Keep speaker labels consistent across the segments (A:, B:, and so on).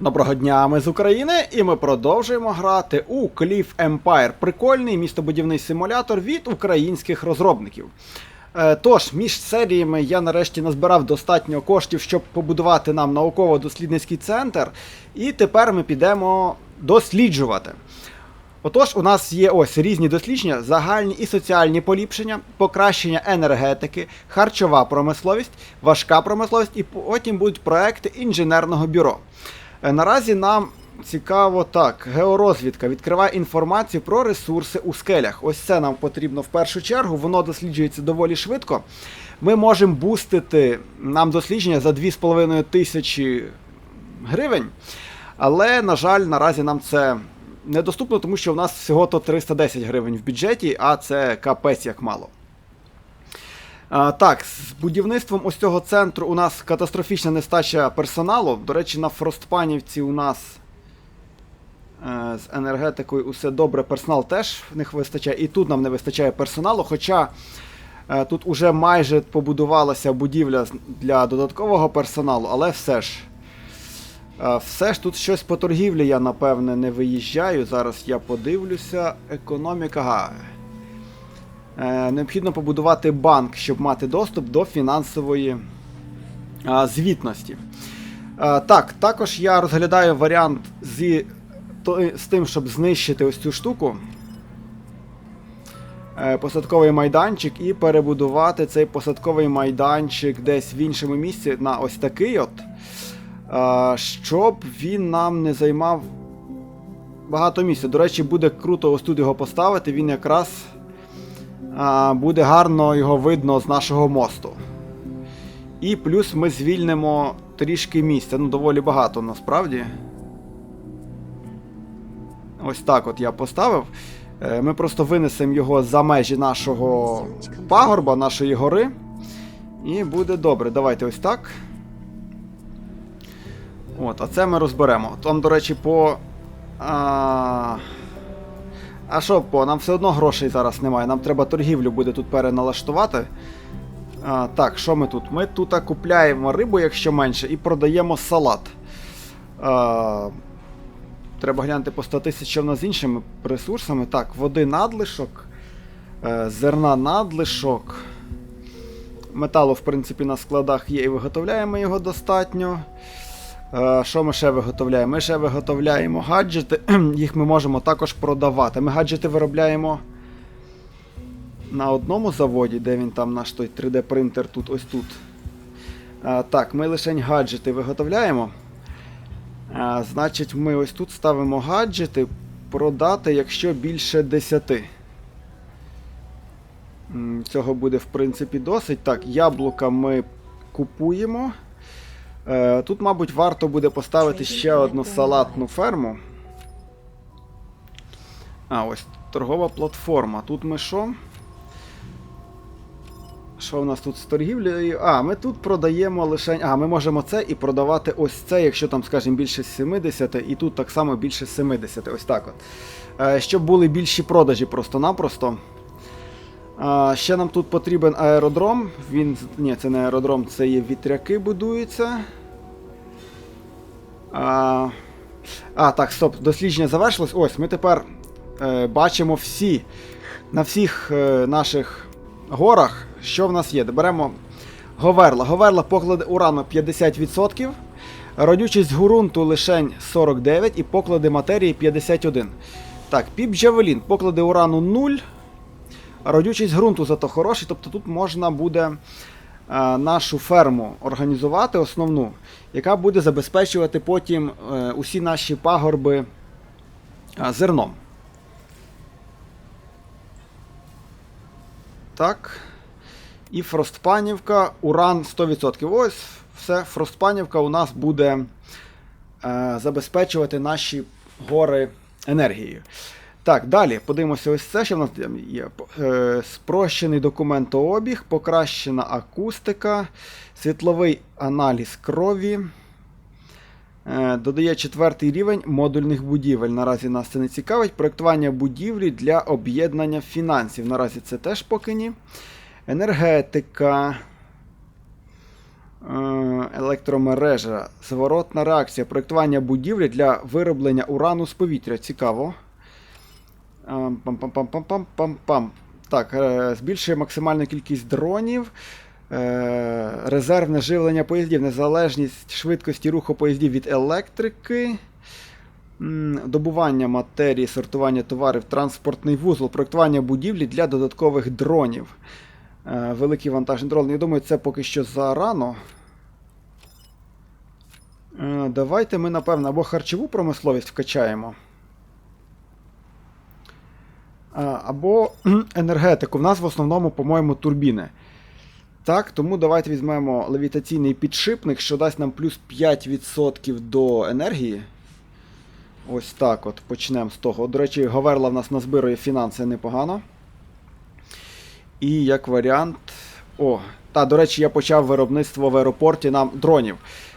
A: Доброго дня, ми з України, і ми продовжуємо грати у Cliff Empire. Прикольний містобудівний симулятор від українських розробників. Е, Тож, між серіями я нарешті назбирав достатньо коштів, щоб побудувати нам науково-дослідницький центр. І тепер ми підемо досліджувати. Отож, у нас є ось різні дослідження, загальні і соціальні поліпшення, покращення енергетики, харчова промисловість, важка промисловість, і потім будуть проекти інженерного бюро. Е, Наразі нам цікаво так, георозвідка відкриває інформацію про ресурси у скелях. Ось це нам потрібно в першу чергу, воно досліджується доволі швидко. Ми можемо бустити нам дослідження за 2,5 тисячі гривень. Але, на жаль, наразі нам це недоступно, тому що в нас всього-то 310 гривень в бюджеті, а це капець як мало. А, так, з будівництвом ось цього центру у нас катастрофічна нестача персоналу. До речі, на Фростпанівці у нас е, з енергетикою усе добре, персонал теж в них вистачає. І тут нам не вистачає персоналу. Хоча е, тут уже майже побудувалася будівля для додаткового персоналу, але все ж. Е, Все ж тут щось по торгівлі я, напевне, не виїжджаю. Зараз я подивлюся. Економіка. Ага. Е, Необхідно побудувати банк, щоб мати доступ до фінансової звітності. Е, Так, також я розглядаю варіант зі, з тим, щоб знищити ось цю штуку. Е, Посадковий майданчик і перебудувати цей посадковий майданчик десь в іншому місці на ось такий от. Щоб він нам не займав багато місця. До речі, буде круто ось тут його поставити. Він якраз буде гарно його видно з нашого мосту. І плюс ми звільнимо трішки місця. Ну, доволі багато насправді. Ось так от я поставив. Е, Ми просто винесемо його за межі нашого пагорба, нашої гори. І буде добре. Давайте ось так. От, а це ми розберемо. Там, до речі, по. А... А що по, нам все одно грошей зараз немає. Нам треба торгівлю буде тут переналаштувати. А, так, що ми тут? Ми тут купляємо рибу, якщо менше, і продаємо салат. А, треба глянути по 100 тисяч, що в нас з іншими ресурсами. Так, води надлишок, е, зерна надлишок. Металу, в принципі, на складах є і виготовляємо його достатньо. Е, Що ми ще виготовляємо? Ми ще виготовляємо гаджети, їх ми можемо також продавати. Ми гаджети виробляємо на одному заводі, де він там наш той 3D-принтер тут, ось тут. Так, ми лише гаджети виготовляємо. Значить, ми ось тут ставимо гаджети продати, якщо більше 10. Цього буде, в принципі, досить. Так, яблука ми купуємо. Е, Тут, мабуть, варто буде поставити ще одну салатну ферму. А, ось торгова платформа. Тут ми що? Що в нас тут з торгівлею? А, ми тут продаємо лише. А, ми можемо це і продавати ось це, якщо там, скажімо, більше 70, і тут так само більше 70. Ось так от. Е, Щоб були більші продажі просто-напросто. А, ще нам тут потрібен аеродром. Він. Ні, це не аеродром, це є вітряки будуються. А, а, так, стоп, дослідження завершилось. Ось, ми тепер е, бачимо всі. На всіх е, наших горах, що в нас є. Беремо Говерла. Говерла поклади урану 50%. Родючість ґрунту лишень 49 і поклади матерії 51. Так, піп Джавелін, поклади урану 0. Родючість ґрунту зато хороший, тобто тут можна буде е, нашу ферму організувати основну, яка буде забезпечувати потім е, усі наші пагорби е, зерном. Так. І Фростпанівка, уран 100%. Ось все, Фростпанівка у нас буде забезпечувати наші гори енергією. Так, далі подивимося ось це, що в нас є. Е, спрощений документообіг, покращена акустика, світловий аналіз крові. Е, Додає четвертий рівень модульних будівель. Наразі нас це не цікавить. Проєктування будівлі для об'єднання фінансів. Наразі це теж поки ні. Енергетика. Е, Електромережа. Зворотна реакція. Проєктування будівлі для вироблення урану з повітря. Цікаво. Пам-пам-пам-пам-пам-пам. Так, е, збільшує максимальну кількість дронів. Е, Резервне живлення поїздів, незалежність швидкості руху поїздів від електрики. Добування матерії, сортування товарів, транспортний вузол, проєктування будівлі для додаткових дронів. Е, Великий вантажний дрон. Я думаю, це поки що зарано. Давайте ми, напевно, або харчову промисловість вкачаємо. Або енергетику. В нас в основному, по-моєму, турбіни. Так, тому давайте візьмемо левітаційний підшипник, що дасть нам плюс 5% до енергії. Ось так от почнемо з того. До речі, Говерла в нас назбирує фінанси непогано. І як варіант. О, та, до речі, я почав виробництво в аеропорті нам дронів.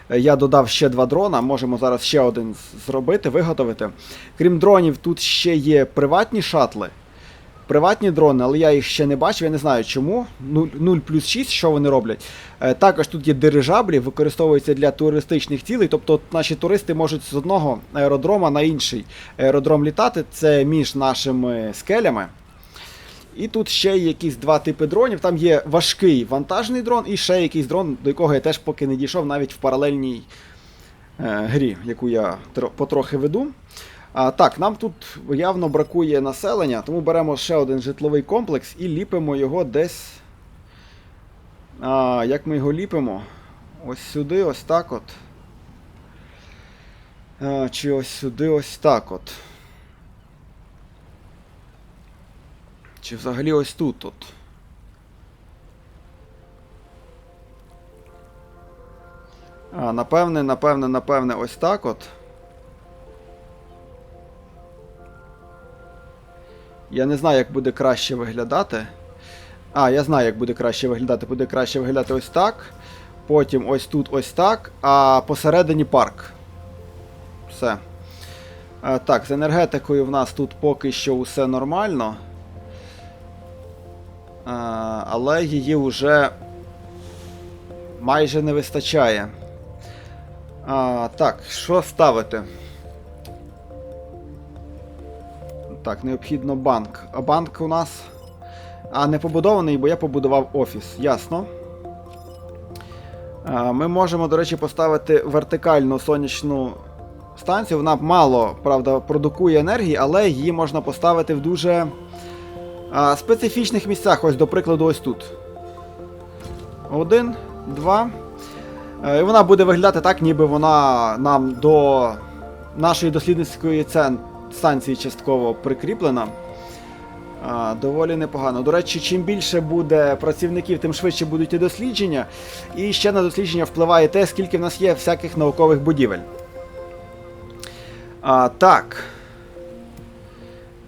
A: Е, Я додав ще два дрона, можемо зараз ще один зробити, виготовити. Крім дронів, тут ще є приватні шатли. Приватні дрони, але я їх ще не бачив, я не знаю чому. 0, 0 плюс 6, що вони роблять. Е, Також тут є дирижаблі, використовуються для туристичних цілей. Тобто наші туристи можуть з одного аеродрома на інший аеродром літати. Це між нашими скелями. І тут ще якісь два типи дронів. Там є важкий вантажний дрон і ще якийсь дрон, до якого я теж поки не дійшов навіть в паралельній е, грі, яку я потрохи веду. А, так, нам тут явно бракує населення, тому беремо ще один житловий комплекс і ліпимо його десь. А, як ми його ліпимо? Ось сюди, ось так от. А, чи ось сюди, ось так от. Чи взагалі ось тут от. А, напевне, напевне, напевне, ось так от. Я не знаю, як буде краще виглядати. А, я знаю, як буде краще виглядати. Буде краще виглядати ось так. Потім ось тут ось так. А посередині парк. Все. А, так, з енергетикою в нас тут поки що усе нормально. А, але її вже майже не вистачає. А, так, що ставити? Так, необхідно банк. А банк у нас. А, не побудований, бо я побудував офіс. Ясно. Ми можемо, до речі, поставити вертикальну сонячну станцію. Вона мало, правда, продукує енергії, але її можна поставити в дуже специфічних місцях. Ось, до прикладу, ось тут. Один, два. Е, І вона буде виглядати так, ніби вона нам до нашої дослідницької цен... станції частково прикріплена. А, доволі непогано. До речі, чим більше буде працівників, тим швидше будуть і дослідження. І ще на дослідження впливає те, скільки в нас є всяких наукових будівель. А, так.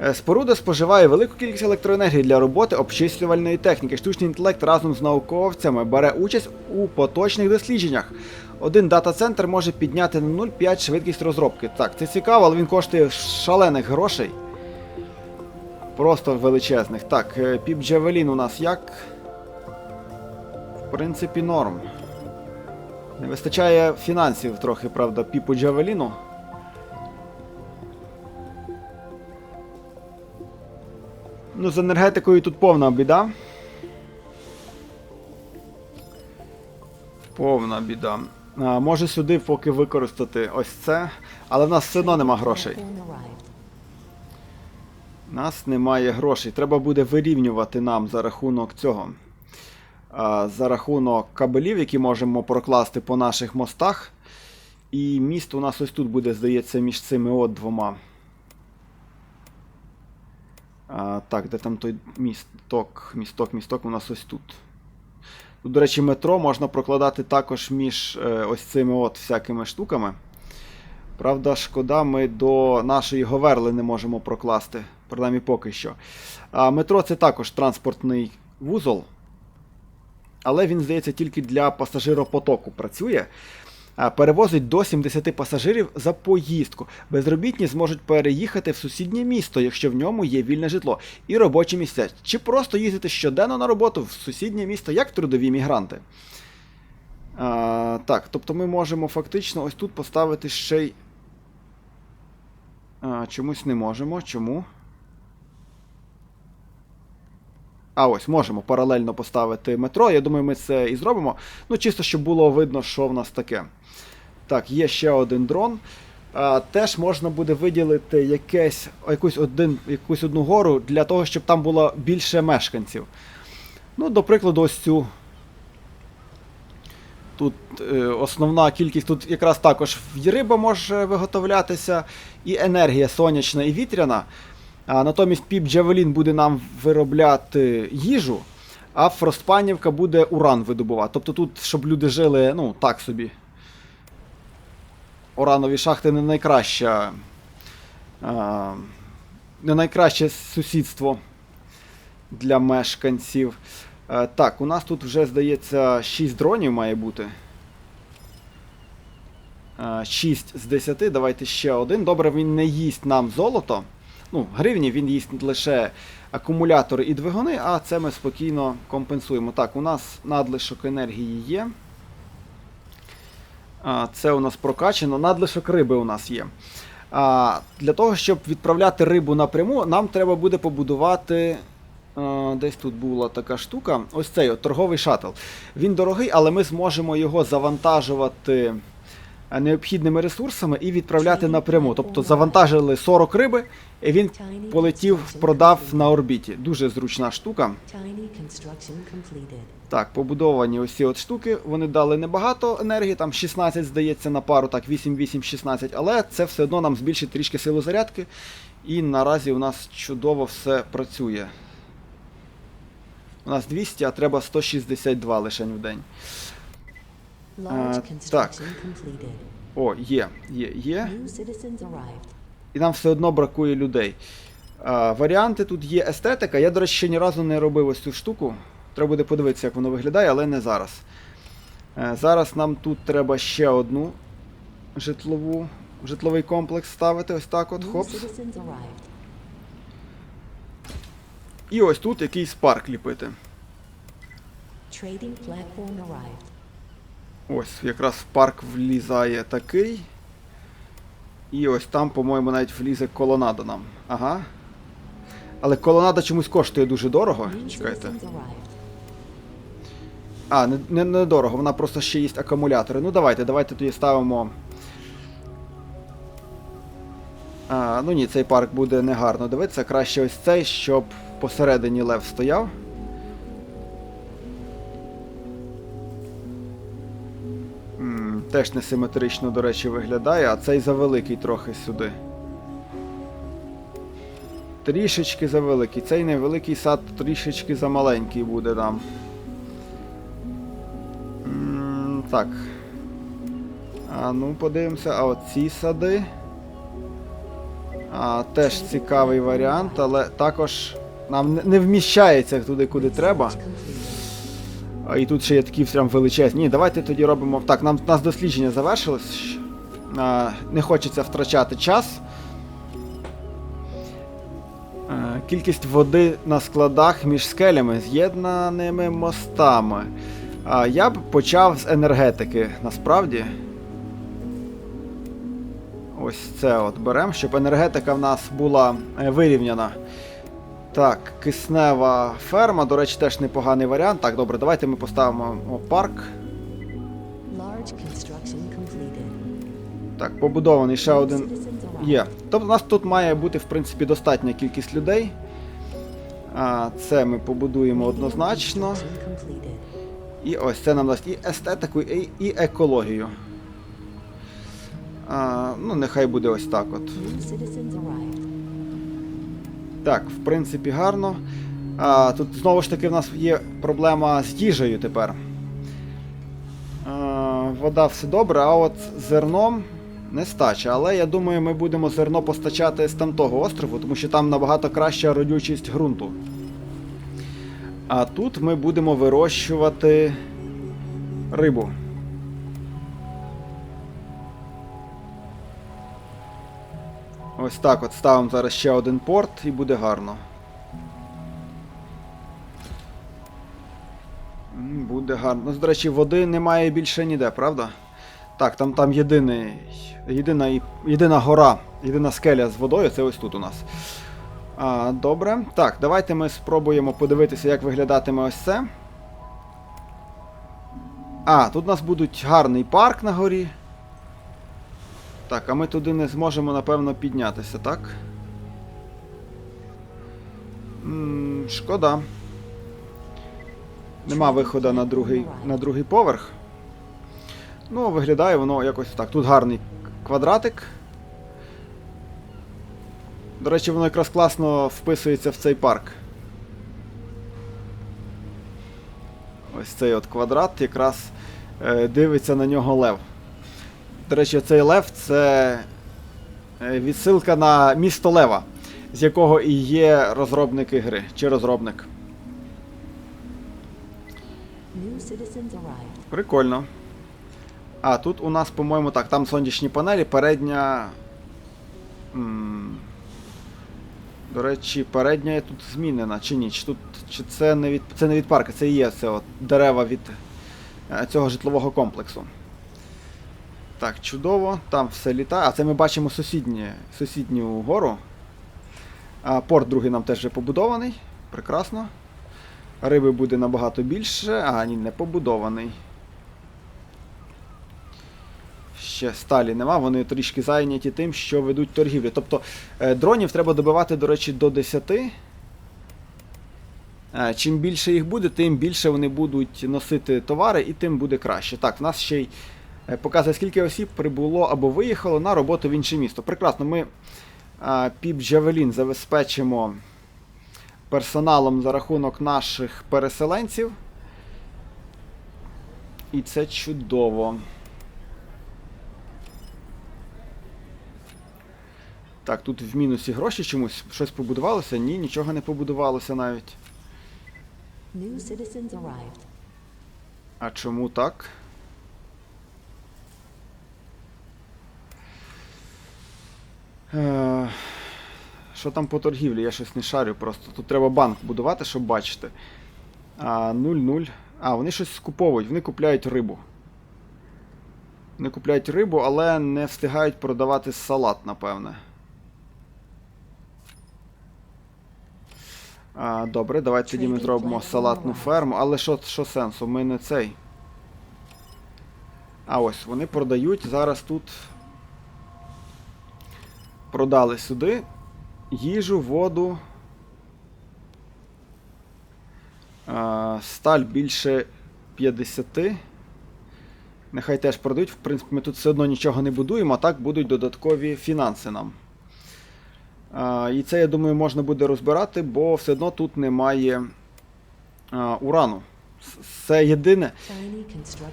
A: Е, Споруда споживає велику кількість електроенергії для роботи обчислювальної техніки. Штучний інтелект разом з науковцями бере участь у поточних дослідженнях. Один дата-центр може підняти на 0,5 швидкість розробки. Так, це цікаво, але він коштує шалених грошей. Просто величезних. Так, е, піп Джавелін у нас як? В принципі, норм. Не вистачає фінансів трохи, правда, піпу Джавеліну. Ну, з енергетикою тут повна біда. Повна біда. Може сюди поки використати ось це, але в нас все одно нема грошей. У нас немає грошей. Треба буде вирівнювати нам за рахунок цього. За рахунок кабелів, які можемо прокласти по наших мостах. І міст у нас ось тут буде, здається, між цими от двома. А, так, де там той місток? Місток, місток у нас ось тут. До речі, метро можна прокладати також між е, ось цими от всякими штуками. Правда, шкода, ми до нашої Говерли не можемо прокласти, принаймні поки що. А метро це також транспортний вузол. Але він, здається, тільки для пасажиропотоку працює. Перевозить до 70 пасажирів за поїздку. Безробітні зможуть переїхати в сусіднє місто, якщо в ньому є вільне житло, і робочі місця. Чи просто їздити щоденно на роботу в сусіднє місто, як трудові мігранти. А, так, тобто ми можемо фактично ось тут поставити ще й. А, чомусь не можемо. Чому? А ось можемо паралельно поставити метро. Я думаю, ми це і зробимо. Ну, чисто, щоб було видно, що в нас таке. Так, є ще один дрон. А, теж можна буде виділити якесь, якусь, один, якусь одну гору для того, щоб там було більше мешканців. Ну, до прикладу, ось цю. Тут е, основна кількість, тут якраз також риба може виготовлятися, і енергія сонячна і вітряна. А, натомість піп Джавелін буде нам виробляти їжу, а Фростпанівка буде уран видобувати. Тобто тут, щоб люди жили, ну, так собі. Уранові шахти не найкраща. А, не найкраще сусідство для мешканців. Е, так, у нас тут вже, здається, 6 дронів має бути. 6 з 10. Давайте ще один. Добре, він не їсть нам золото. Ну, гривні він їсть лише акумулятори і двигуни, а це ми спокійно компенсуємо. Так, у нас надлишок енергії є. Це у нас прокачано. Надлишок риби у нас є. А, Для того, щоб відправляти рибу напряму, нам треба буде побудувати. Десь тут була така штука. Ось цей от, торговий шаттл. Він дорогий, але ми зможемо його завантажувати необхідними ресурсами і відправляти напряму. Тобто завантажили 40 риби, і він полетів, продав на орбіті. Дуже зручна штука. Так, побудовані ось ці от штуки. Вони дали небагато енергії, там 16, здається, на пару, так, 8, 8, 16, але це все одно нам збільшить трішки силу зарядки. І наразі у нас чудово все працює. У нас 200, а треба 162 лише в день. Так. О, є, є, є. І нам все одно бракує людей. А, варіанти тут є естетика. Я, до речі, ще ні разу не робив ось цю штуку. Треба буде подивитися, як воно виглядає, але не зараз. Е, зараз нам тут треба ще одну житлову, житловий комплекс ставити. Ось так от. Хопс. І ось тут якийсь парк ліпити.
B: Trading platform arrived.
A: Ось, якраз в парк влізає такий. І ось там, по-моєму, навіть влізе колонада нам. Ага. Але колонада чомусь коштує дуже дорого. Чекайте. А, не, не, не дорого, вона просто ще їсть акумулятори. Ну давайте, давайте тоді ставимо. А, ну ні, цей парк буде негарно дивитися. Краще ось цей, щоб посередині лев стояв. Теж несиметрично, до речі, виглядає, а цей завеликий трохи сюди. Трішечки завеликий. Цей невеликий сад трішечки замаленький буде нам. М, Так. А ну подивимося, а от ці сади. А, теж цікавий варіант, але також нам не вміщається туди, куди треба. І тут ще є такі прям величезні. Ні, давайте тоді робимо. Так, нам нас дослідження завершилось. Не хочеться втрачати час. Кількість води на складах між скелями, з'єднаними мостами. Я б почав з енергетики, насправді. Ось це от беремо, щоб енергетика в нас була е, вирівняна. Так, киснева ферма, до речі, теж непоганий варіант. Так, добре, давайте ми поставимо парк. Так, побудований ще один. Є. Тобто у нас тут має бути, в принципі, достатня кількість людей. А, це ми побудуємо однозначно. І ось це нам дасть і естетику, і, і екологію. А, ну, нехай буде ось так от. Так, в принципі, гарно. А, тут знову ж таки в нас є проблема з їжею тепер. А, вода все добре, а от зерном нестача. Але я думаю, ми будемо зерно постачати з тамтого острову, тому що там набагато краща родючість ґрунту. А тут ми будемо вирощувати рибу. Ось так от ставимо зараз ще один порт і буде гарно. Буде гарно. Ну, до речі, води немає більше ніде, правда? Так, там там єдиний, єдина, єдина гора, єдина скеля з водою, це ось тут у нас. А, добре. Так, давайте ми спробуємо подивитися, як виглядатиме ось це. А, тут у нас будуть гарний парк на горі. Так, а ми туди не зможемо, напевно, піднятися, так? м шкода. Нема виходу на другий, на другий поверх. Ну, виглядає воно якось так. Тут гарний квадратик. До речі, воно якраз класно вписується в цей парк. Ось цей от квадрат якраз е, дивиться на нього лев. До речі, цей лев це е, відсилка на місто Лева, з якого і є розробники гри, чи розробник. Прикольно. А, тут у нас, по-моєму, так, там сонячні панелі, передня. м, До речі, передня є тут змінена, чи ні? Чи, тут, чи це не від. Це не від парка, це і є це от дерева від е, цього житлового комплексу. Так, чудово, там все літає. А це ми бачимо сусідні, сусідню гору. А, порт другий нам теж вже побудований. Прекрасно. Риби буде набагато більше, а ні, не побудований. Ще сталі нема, вони трішки зайняті тим, що ведуть торгівлю. Тобто е, дронів треба добивати, до речі, до 10. Е, Чим більше їх буде, тим більше вони будуть носити товари і тим буде краще. Так, в нас ще й показує, скільки осіб прибуло або виїхало на роботу в інше місто. Прекрасно, ми е, піп Джавелін забезпечимо персоналом за рахунок наших переселенців. І це чудово. Так, тут в мінусі гроші чомусь щось побудувалося? Ні, нічого не побудувалося навіть. А чому так? Що там по торгівлі? Я щось не шарю просто. Тут треба банк будувати, щоб бачити. А, 0-0. А, вони щось скуповують, вони купляють рибу. Вони купляють рибу, але не встигають продавати салат, напевне. А, добре, давайте тоді ми зробимо салатну ферму. Але що, що сенсу? Ми не цей. А ось вони продають зараз тут. Продали сюди їжу, воду. Сталь більше 50. Нехай теж продають. В принципі, ми тут все одно нічого не будуємо, а так будуть додаткові фінанси нам. І це, я думаю, можна буде розбирати, бо все одно тут немає урану. Це єдине.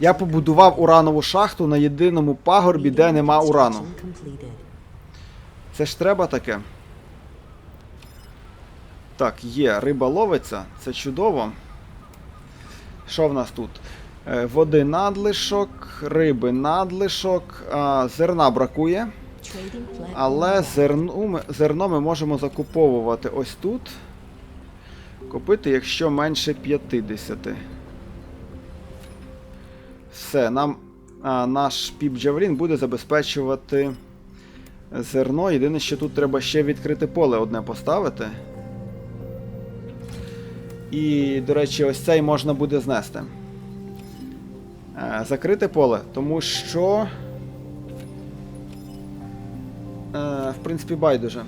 A: Я побудував уранову шахту на єдиному пагорбі, де нема урану. Це ж треба таке. Так, є, риба ловиться, це чудово. Що в нас тут? Е, Води надлишок, риби надлишок, а, зерна бракує. Але зерну зерно ми можемо закуповувати ось тут. Купити, якщо менше 50. Все, нам а, наш піп Джавелін буде забезпечувати зерно. Єдине, що тут треба ще відкрите поле одне поставити. І, до речі, ось цей можна буде знести. Е, Закрите поле, тому що. Е, в принципі, байдуже.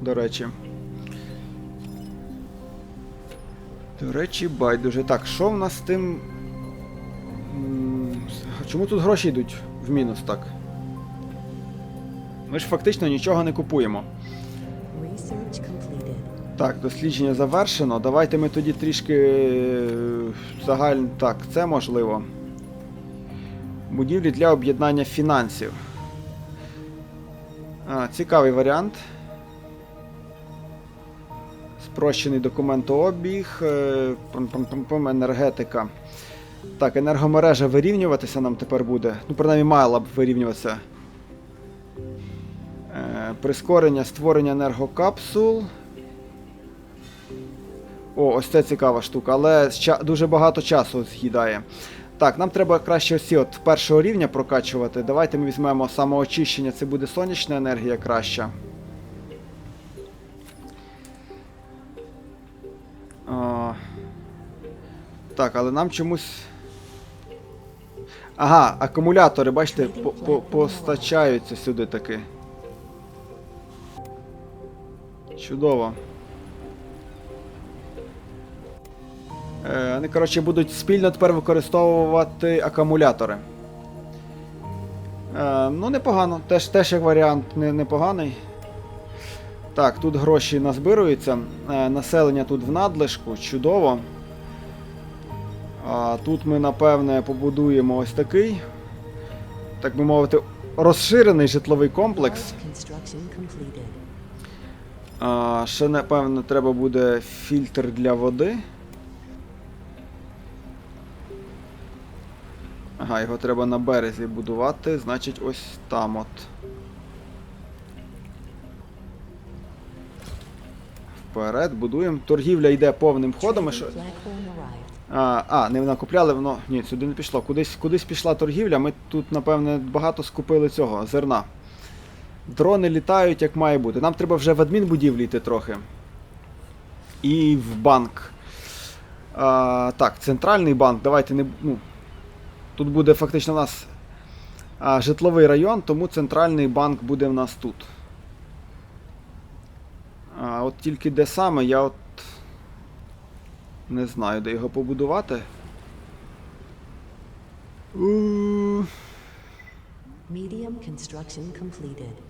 A: До речі. До речі, байдуже. Так, що в нас з тим. Чому тут гроші йдуть в мінус так? Ми ж фактично нічого не купуємо. Так, дослідження завершено. Давайте ми тоді трішки е, загально. Так, це можливо. Будівлі для об'єднання фінансів. А, цікавий варіант. Спрощений документообіг, е, пам-пам-пам-пам, енергетика. Так, енергомережа вирівнюватися нам тепер буде. Ну, принаймні, мала б вирівнюватися. Прискорення створення енергокапсул. О, ось це цікава штука, але дуже багато часу з'їдає. Так, нам треба краще ці от першого рівня прокачувати. Давайте ми візьмемо самоочищення, це буде сонячна енергія краща. А, так, але нам чомусь. Ага, акумулятори, бачите, по- по- постачаються сюди таки. Чудово. Е, Вони, коротше, будуть спільно тепер використовувати акумулятори. Е, ну, непогано. Теж, теж як варіант не, непоганий. Так, тут гроші назбируються. Е, населення тут в надлишку, чудово. А тут ми, напевне, побудуємо ось такий, так би мовити, розширений житловий комплекс. А, ще, напевно, треба буде фільтр для води. Ага, його треба на березі будувати, значить ось там от. Вперед, будуємо. Торгівля йде повним ходом. і що-. А, а, не накупляли, воно. Ні, сюди не пішло. Кудись, кудись пішла торгівля. Ми тут, напевне, багато скупили цього зерна. Дрони літають, як має бути. Нам треба вже в адмінбудівлі йти трохи. І в банк. А, так, центральний банк. Давайте не. Ну, тут буде фактично у нас а, житловий район, тому центральний банк буде в нас тут. А, от тільки де саме, я от. Не знаю, де його побудувати.
B: Medium construction completed.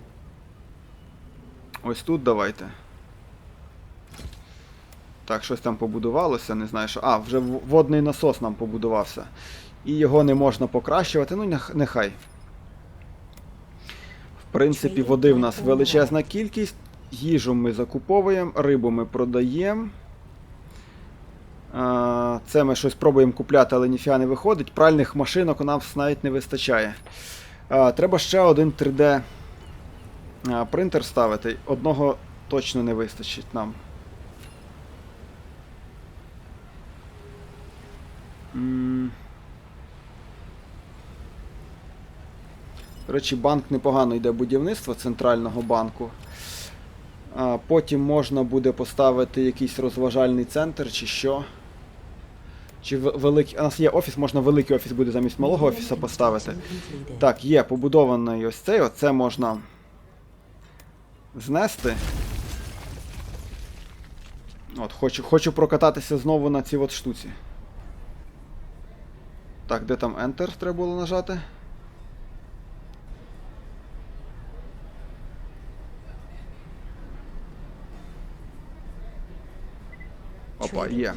A: Ось тут давайте. Так, щось там побудувалося, не знаю що. А, вже водний насос нам побудувався. І його не можна покращувати, ну нехай. В принципі, води в нас величезна кількість. Їжу ми закуповуємо, рибу ми продаємо. Це ми щось пробуємо купляти, але ніфіга не виходить. Пральних машинок у нас навіть не вистачає. Треба ще один 3D а, принтер ставити. Одного точно не вистачить нам. До речі, банк непогано йде будівництво центрального банку. А, потім можна буде поставити якийсь розважальний центр чи що. Чи великий. У нас є офіс, можна великий офіс буде замість малого офіса поставити. Так, є побудований ось цей, оце можна знести. От, хочу, хочу прокататися знову на цій от штуці. Так, де там Enter треба було нажати? Опа, є.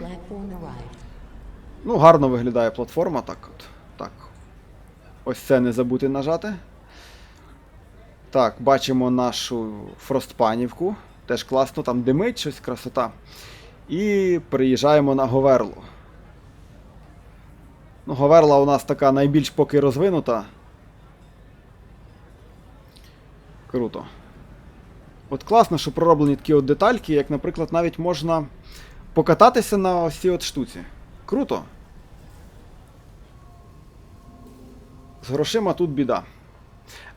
A: Ну, гарно виглядає платформа, так от. Так. Ось це не забути нажати. Так, бачимо нашу фростпанівку. Теж класно, там димить щось, красота. І приїжджаємо на Говерлу. Ну, Говерла у нас така найбільш поки розвинута. Круто. От класно, що пророблені такі от детальки, як, наприклад, навіть можна покататися на ось цій от штуці. Круто. З грошима тут біда.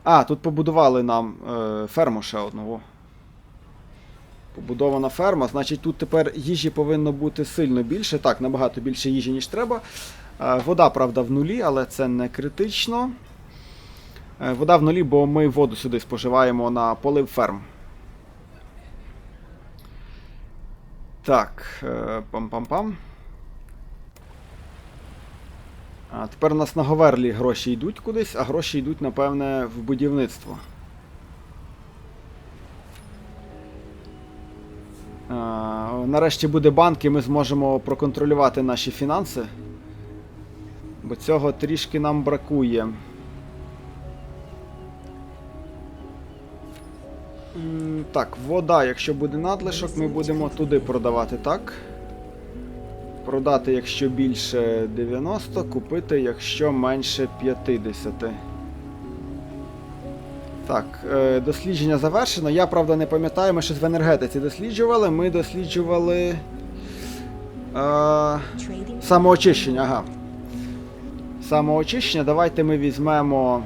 A: А, тут побудували нам е, ферму ще одну. Побудована ферма, значить тут тепер їжі повинно бути сильно більше. Так, набагато більше їжі, ніж треба. Е, вода, правда, в нулі, але це не критично. Е, вода в нулі, бо ми воду сюди споживаємо на полив ферм. Так, е, пам-пам-пам. А тепер у нас на Говерлі гроші йдуть кудись, а гроші йдуть, напевне, в будівництво. А, нарешті буде банк, і ми зможемо проконтролювати наші фінанси. Бо цього трішки нам бракує. Так, вода, якщо буде надлишок, ми будемо туди продавати, так? Продати, якщо більше 90, купити, якщо менше 50. Так, е, дослідження завершено. Я, правда, не пам'ятаю, ми щось в енергетиці досліджували. Ми досліджували.
B: Trading.
A: самоочищення, ага. Самоочищення. Давайте ми візьмемо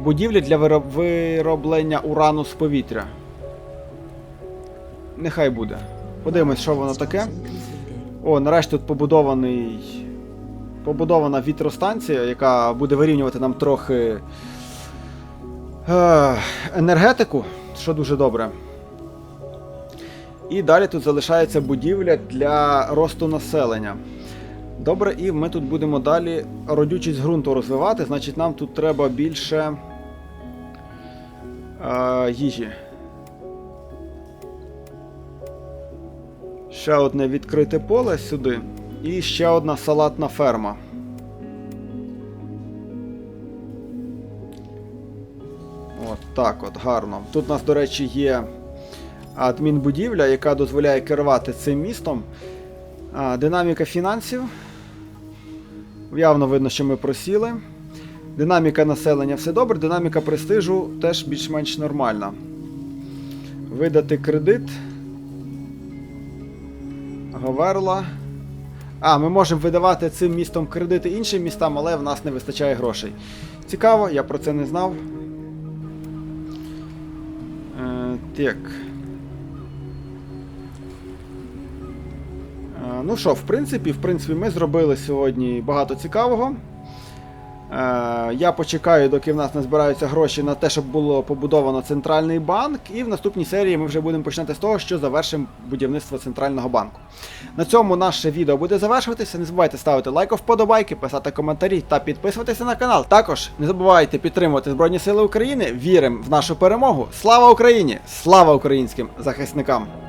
A: будівлі для вироблення урану з повітря. Нехай буде. Подивимось, що воно таке. О, нарешті тут побудований. Побудована вітростанція, яка буде вирівнювати нам трохи е, енергетику, що дуже добре. І далі тут залишається будівля для росту населення. Добре, і ми тут будемо далі родючість ґрунту розвивати, значить нам тут треба більше е, їжі. Ще одне відкрите поле сюди. І ще одна салатна ферма. От так от, гарно. Тут у нас, до речі, є адмінбудівля, яка дозволяє керувати цим містом. А, динаміка фінансів. Явно видно, що ми просіли. Динаміка населення все добре, динаміка престижу теж більш-менш нормальна. Видати кредит. Говерла. А, ми можемо видавати цим містом кредити іншим містам, але в нас не вистачає грошей. Цікаво, я про це не знав. Е, так. Е, ну що, в принципі, в принципі, ми зробили сьогодні багато цікавого. Е, я почекаю, доки в нас не збираються гроші на те, щоб було побудовано центральний банк. І в наступній серії ми вже будемо починати з того, що завершимо будівництво центрального банку. На цьому наше відео буде завершуватися. Не забувайте ставити лайк, вподобайки, писати коментарі та підписуватися на канал. Також не забувайте підтримувати Збройні Сили України. Віримо в нашу перемогу. Слава Україні! Слава українським захисникам!